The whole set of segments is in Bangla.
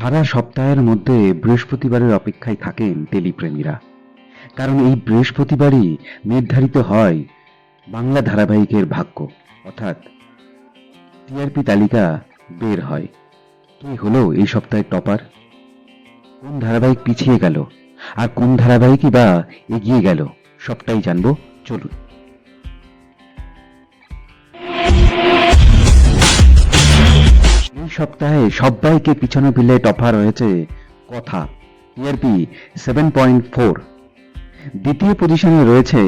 সারা সপ্তাহের মধ্যে বৃহস্পতিবারের অপেক্ষায় থাকেন টেলিপ্রেমীরা। কারণ এই বৃহস্পতিবারই নির্ধারিত হয় বাংলা ধারাবাহিকের ভাগ্য। অর্থাৎ টিআরপি তালিকা বের হয়। কে হলো এই সপ্তাহের টপার? কোন ধারাবাহিক পিছিয়ে গেল? আর কোন ধারাবাহিকই বা এগিয়ে গেল? সবটাই জানব। চলুন। সপ্তাহে সবাইকে পিছনে ফেলে টপার হয়েছে কথা। টিআরপি সেভেন পয়েন্ট ফোর দ্বিতীয় পজিশনে রয়েছে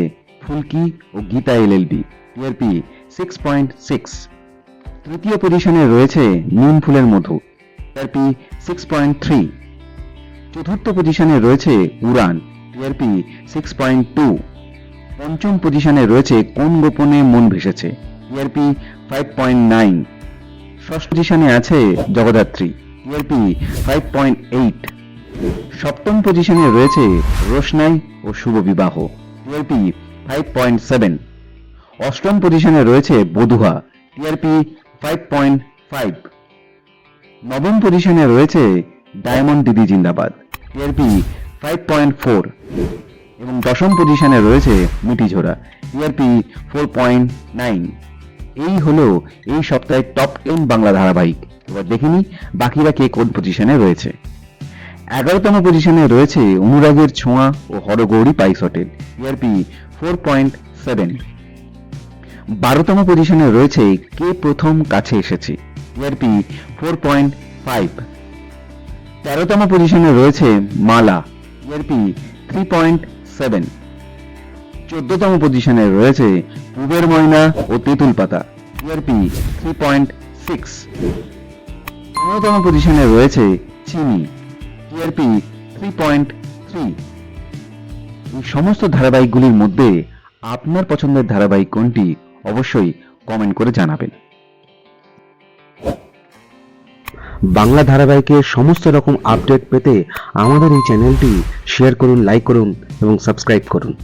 ফুলকি ও Geeta LLB TRP six point six তৃতীয় পজিশনে রয়েছে নিম ফুলের মধু। টিআরপি সিক্স পয়েন্ট থ্রি চতুর্থ পজিশনে রয়েছে Uraan. TRP six point two পঞ্চম পজিশনে রয়েছে কোন গোপনে মন ভেসেছে। টিআরপি ফাইভ পয়েন্ট নাইন ষষ্ঠ পজিশনে আছে Jagaddhatri TRP five point eight সপ্তম পজিশনে রয়েছে রোশনাই ও শুভ বিবাহ টিআরপি ফাইভ পয়েন্ট সেভেন অষ্টম পজিশনে রয়েছে Badhua TRP five point five নবম পজিশনে রয়েছে ডায়মন্ড দিদি জিন্দাবাদ টিআরপি ফাইভ পয়েন্ট ফোর এবং দশম পজিশনে রয়েছে Mithijhora TRP four point nine এই হলো এই সপ্তাহের টপ টেন বাংলা ধারাবাহিক। এবার দেখিনি বাকিরা কে কোন পজিশনে রয়েছে। এগারোতম পজিশনে রয়েছে অনুরাগের ছোঁয়া ও Horogouri Pice hotel TRP four point seven বারোতম পজিশনে রয়েছে কে প্রথম কাছে এসেছে টিআরপি ফোর পয়েন্ট ফাইভ তেরোতম পজিশনে রয়েছে Mala TRP three point seven চোদ্দতম পজিশনে রয়েছে পুবের ময়না ও তেঁতুল পাতা টিআরপি থ্রি পয়েন্ট সিক্স পনেরোতম পজিশনে রয়েছে চিনি টিআরপি থ্রি পয়েন্ট থ্রি এই সমস্ত ধারাবাহিকগুলির মধ্যে আপনার পছন্দের ধারাবাহিক কোনটি অবশ্যই কমেন্ট করে জানাবেন। বাংলা ধারাবাহিকের সমস্ত রকম আপডেট পেতে আমাদের এই চ্যানেলটি শেয়ার করুন লাইক করুন এবং সাবস্ক্রাইব করুন।